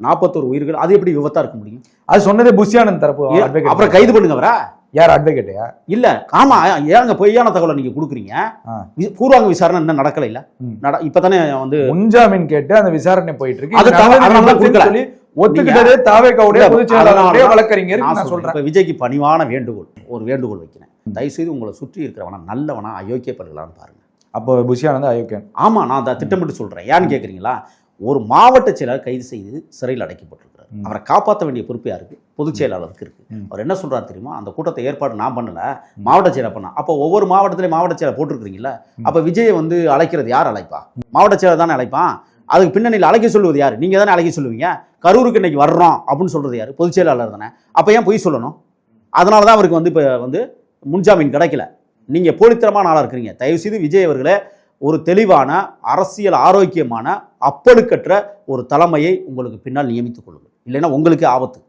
நாற்பத்தோரு உயிர்கள் அது எப்படி விபத்தா இருக்க முடியும்? அது சொன்னதே புஷியானந்த் தரப்பு. அப்புறம் கைது பண்ணுங்க அவரா யார் அட்வொகேட்டையா இல்ல ஆமா ஏங்க பொய்யான தகவலை நீங்க கொடுக்குறீங்க? பூர்வாங்க விசாரணை இன்னும் நடக்கல இல்ல? ம். நட இப்பதானே வந்து முன்ஜாமீன் கேட்டு அந்த விசாரணை போயிட்டு இருக்கு அது தான். சொல்லி ஒத்துக்கிட்டதே தாவேக்காவுடைய பொதுச் செயலாளருடைய தான் வழக்கறிஞர் நான் சொல்றேன். இப்ப விஜய்க்கு பணிவான வேண்டுகோள் ஒரு வேண்டுகோள் வைக்கிறேன். தயவு செய்து உங்களை சுற்றி இருக்கிறவனா நல்லவனா அயோக்கியப்படுகளான்னு பாருங்க. அப்போ புஷியானந்த் அயோக்கியன். ஆமா நான் அதை திட்டமிட்டு சொல்றேன். ஏன்னு கேக்குறீங்களா? ஒரு மாவட்ட செயலாளர் கைது செய்து சிறையில் அடைக்கப்பட்டிருக்கிறார். அவரை காப்பாற்ற வேண்டிய பொறுப்பு யாருக்கு? பொதுச் செயலாளருக்கு இருக்கு. அவர் என்ன சொல்றாரு தெரியுமா? அந்த கூட்டத்தை ஏற்பாடு நான் பண்ணல மாவட்ட செயலர் பண்ண. அப்போ ஒவ்வொரு மாவட்டத்திலையும் மாவட்ட செயலர் போட்டிருக்கிறீங்களா. அப்ப விஜயை வந்து அழைக்கிறது யார் அழைப்பா? மாவட்ட செயலர் தானே அழைப்பான் அதுக்கு பின்னணியில் அழைக்க சொல்லுவது யார்? நீங்க தானே அழைக்க சொல்லுவீங்க. கரூருக்கு இன்னைக்கு வர்றோம் அப்படின்னு சொல்றது யார்? பொதுச் செயலாளர் தானே. அப்ப ஏன் பொய் சொல்லணும்? அதனால தான் அவருக்கு வந்து இப்போ வந்து முன்ஜாமீன் கிடைக்கல. நீங்க போலித்தனமான ஆளா இருக்கிறீங்க. தயவு செய்து விஜய் அவர்களே ஒரு தெளிவான அரசியல் ஆரோக்கியமான அப்பழுக்கற்ற ஒரு தலைமையை உங்களுக்கு பின்னால் நியமித்துக் கொள்ளுங்கள். இல்லைன்னா உங்களுக்கு ஆபத்து.